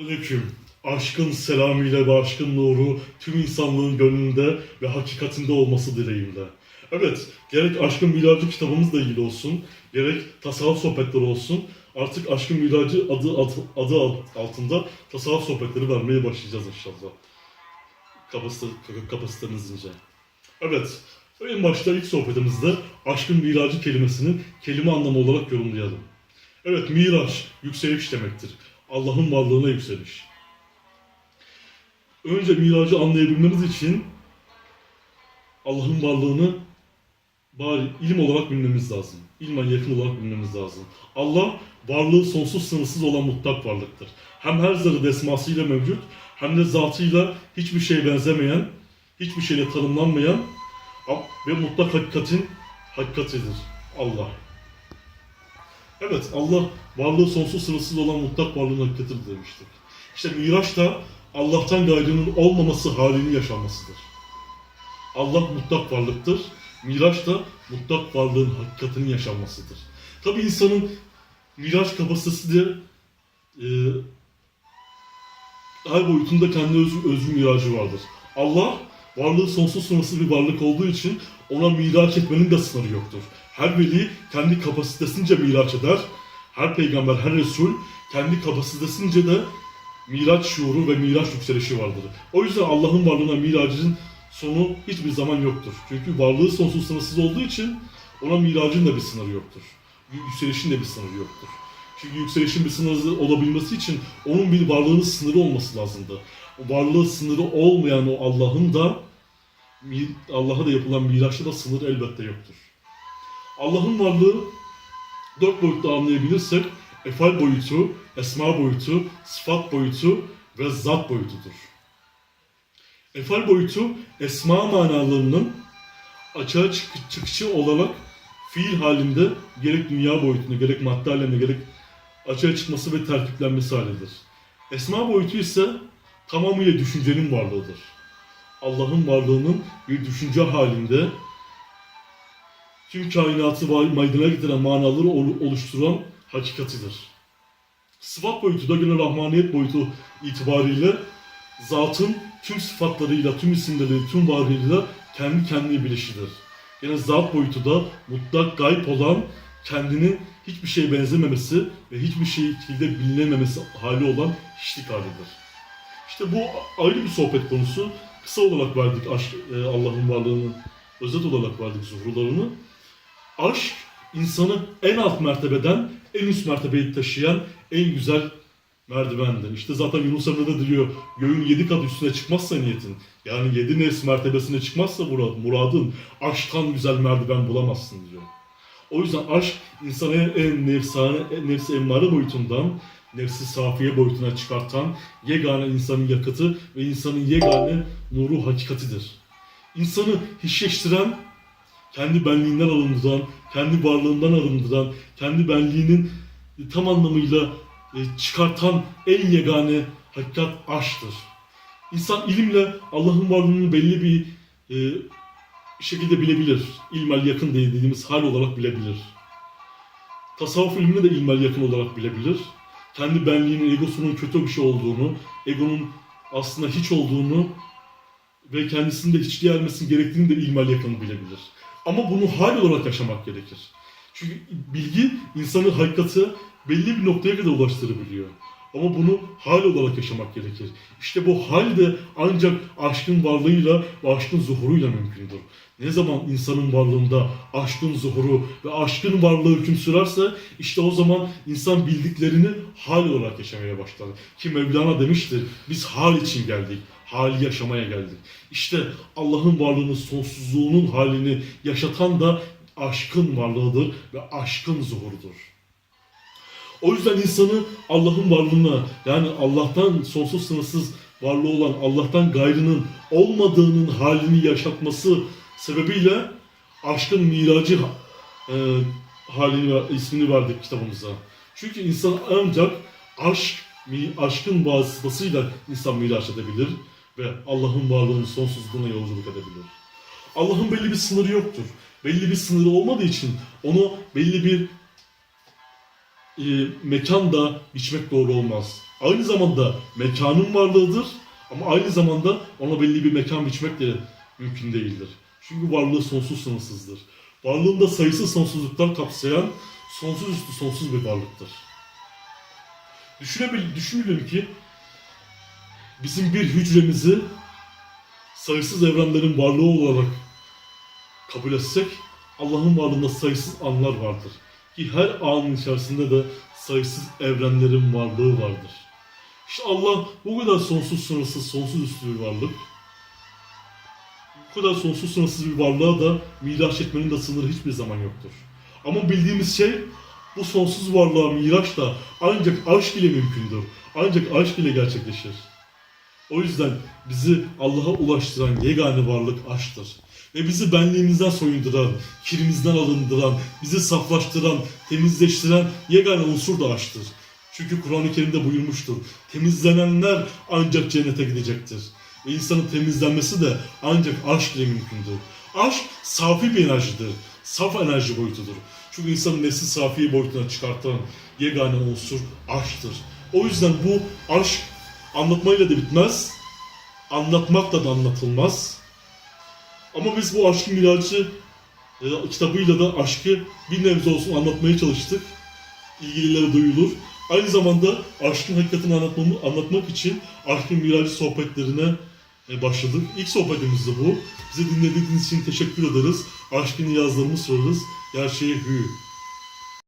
Aleyküm. Aşkın selamıyla ve aşkın nuru tüm insanlığın gönlünde ve hakikatinde olması dileğimle. Evet, gerek Aşkın Miracı kitabımızla ilgili olsun, gerek tasavvuf sohbetleri olsun, artık Aşkın Miracı adı, adı, adı altında tasavvuf sohbetleri vermeye başlayacağız inşallah. Kapasite, kapasiteninizce. Evet, en başta ilk sohbetimizde Aşkın Miracı kelimesini kelime anlamı olarak yorumlayalım. Evet, miraç, yükseliş demektir. Allah'ın varlığına yükseliş. Önce miracı anlayabilmemiz için Allah'ın varlığını bari ilim olarak bilmemiz lazım. İlmen yakın olarak bilmemiz lazım. Allah varlığı sonsuz sınırsız olan mutlak varlıktır. Hem her zerre desmasıyla mevcut hem de zatıyla hiçbir şeye benzemeyen, hiçbir şeyle tanımlanmayan ve mutlak hakikatin hakikatidir. Allah. Evet Allah varlığı sonsuz sınırsız olan mutlak varlığın hakikatidir demiştik. İşte Miraç da Allah'tan gayrının olmaması halini yaşanmasıdır. Allah mutlak varlıktır. Miraç da mutlak varlığın hakikatinin yaşanmasıdır. Tabi insanın Miraç kapasitesi de e, her boyutunda kendi özgü, özgü miracı vardır. Allah varlığı sonsuz sınırsız bir varlık olduğu için ona miraç etmenin de sınırı yoktur. Her veli kendi kapasitesince miraç eder. Her peygamber, her resul kendi kapasitesince de miraç şuuru ve miraç yükselişi vardır. O yüzden Allah'ın varlığına miracın sonu hiçbir zaman yoktur. Çünkü varlığı sonsuz sınırsız olduğu için ona miracın da bir sınırı yoktur. Yükselişin de bir sınırı yoktur. Çünkü yükselişin bir sınırı olabilmesi için onun bir varlığının sınırı olması lazımdı. O varlığı sınırı olmayan o Allah'ın da Allah'a da yapılan miraçta da sınır elbette yoktur. Allah'ın varlığı dört boyutta anlayabilirsek efal boyutu, esma boyutu, sıfat boyutu ve zat boyutudur. Efal boyutu esma manalarının açığa çık çıkışı olarak fiil halinde gerek dünya boyutunda gerek madde aleminde gerek açığa çıkması ve terkiplenmesi halidir. Esma boyutu ise tamamıyla düşüncenin varlığıdır. Allah'ın varlığının bir düşünce halinde tüm kainatı meydana getiren manaları oluşturan hakikatidir. Sıfat boyutu da gene rahmaniyet boyutu itibariyle zatın tüm sıfatlarıyla, tüm isimleriyle, tüm varlığıyla kendi kendine bilişidir. Yine zat boyutu da mutlak gayb olan, kendinin hiçbir şeye benzememesi ve hiçbir şekilde bilinememesi hali olan hiçlik halidir. İşte bu ayrı bir sohbet konusu. Kısa olarak verdik e, Allah'ın varlığını, özet olarak verdik zuhurlarını. Aşk, insanı en alt mertebeden en üst mertebeyi taşıyan en güzel merdivendir. İşte zaten Yunus Emre'de diyor, göğün yedi kat üstüne çıkmazsa niyetin, yani yedi nefs mertebesine çıkmazsa murad, muradın, aşktan güzel merdiven bulamazsın diyor. O yüzden aşk insanı en nefsane, nefsi emmare boyutundan nefsi safiye boyutuna çıkartan yegane insanın yakıtı ve insanın yegane nuru hakikatidir. İnsanı hiçleştiren, kendi benliğinden arındıran, kendi varlığından arındıran, kendi benliğinin tam anlamıyla e, çıkartan en yegane hakikat aşktır. İnsan ilimle Allah'ın varlığını belli bir e, şekilde bilebilir. İlmel yakın dediğimiz hal olarak bilebilir. Tasavvuf ilmini de ilmel yakın olarak bilebilir kendi benliğinin, egosunun kötü bir şey olduğunu, egonun aslında hiç olduğunu ve kendisinde hiç gelmesinin gerektiğini de ilmel yakın bilebilir. Ama bunu hal olarak yaşamak gerekir. Çünkü bilgi insanı hakikati belli bir noktaya kadar ulaştırabiliyor. Ama bunu hal olarak yaşamak gerekir. İşte bu hal de ancak aşkın varlığıyla ve aşkın zuhuruyla mümkündür. Ne zaman insanın varlığında aşkın zuhuru ve aşkın varlığı hüküm sürerse işte o zaman insan bildiklerini hal olarak yaşamaya başlar. Ki Mevlana demiştir biz hal için geldik. Hali yaşamaya geldik. İşte Allah'ın varlığının sonsuzluğunun halini yaşatan da aşkın varlığıdır ve aşkın zuhurudur. O yüzden insanı Allah'ın varlığına yani Allah'tan sonsuz sınırsız varlığı olan Allah'tan gayrının olmadığının halini yaşatması sebebiyle aşkın miracı e, halini ismini verdik kitabımıza. Çünkü insan ancak aşk aşkın vasıtasıyla insan miraç edebilir ve Allah'ın varlığının sonsuzluğuna yolculuk edebilir. Allah'ın belli bir sınırı yoktur. Belli bir sınırı olmadığı için onu belli bir e, mekan da biçmek doğru olmaz. aynı zamanda mekanın varlığıdır ama aynı zamanda ona belli bir mekan biçmek de mümkün değildir. Çünkü varlığı sonsuz sınırsızdır. Varlığında sayısız sonsuzluklar kapsayan sonsuz üstü sonsuz bir varlıktır. Düşünebil, düşünelim ki bizim bir hücremizi sayısız evrenlerin varlığı olarak kabul etsek Allah'ın varlığında sayısız anlar vardır. Ki her anın içerisinde de sayısız evrenlerin varlığı vardır. İşte Allah bu kadar sonsuz sınırsız, sonsuz üstü bir varlık. Bu kadar sonsuz sınırsız bir varlığa da miraç etmenin de sınırı hiçbir zaman yoktur. Ama bildiğimiz şey bu sonsuz varlığa miraç da ancak aşk ile mümkündür. Ancak aşk ile gerçekleşir. O yüzden bizi Allah'a ulaştıran yegane varlık aşktır. Ve bizi benliğimizden soyunduran, kirimizden alındıran, bizi saflaştıran, temizleştiren yegane unsur da aşktır. Çünkü Kur'an-ı Kerim'de buyurmuştur. Temizlenenler ancak cennete gidecektir. Ve insanın temizlenmesi de ancak aşk ile mümkündür. Aşk safi bir enerjidir. Saf enerji boyutudur. Çünkü insanın nefsi safi boyutuna çıkartan yegane unsur aşktır. O yüzden bu aşk anlatmayla da bitmez. Anlatmakla da anlatılmaz. Ama biz bu aşkın miracı e, kitabıyla da aşkı bir nebze olsun anlatmaya çalıştık. İlgililere duyulur. Aynı zamanda aşkın hakikatini anlatmamı, anlatmak için aşkın miracı sohbetlerine e, başladık. İlk sohbetimiz de bu. Bizi dinlediğiniz için teşekkür ederiz. Aşkın yazlarını sorarız. Gerçeğe hü.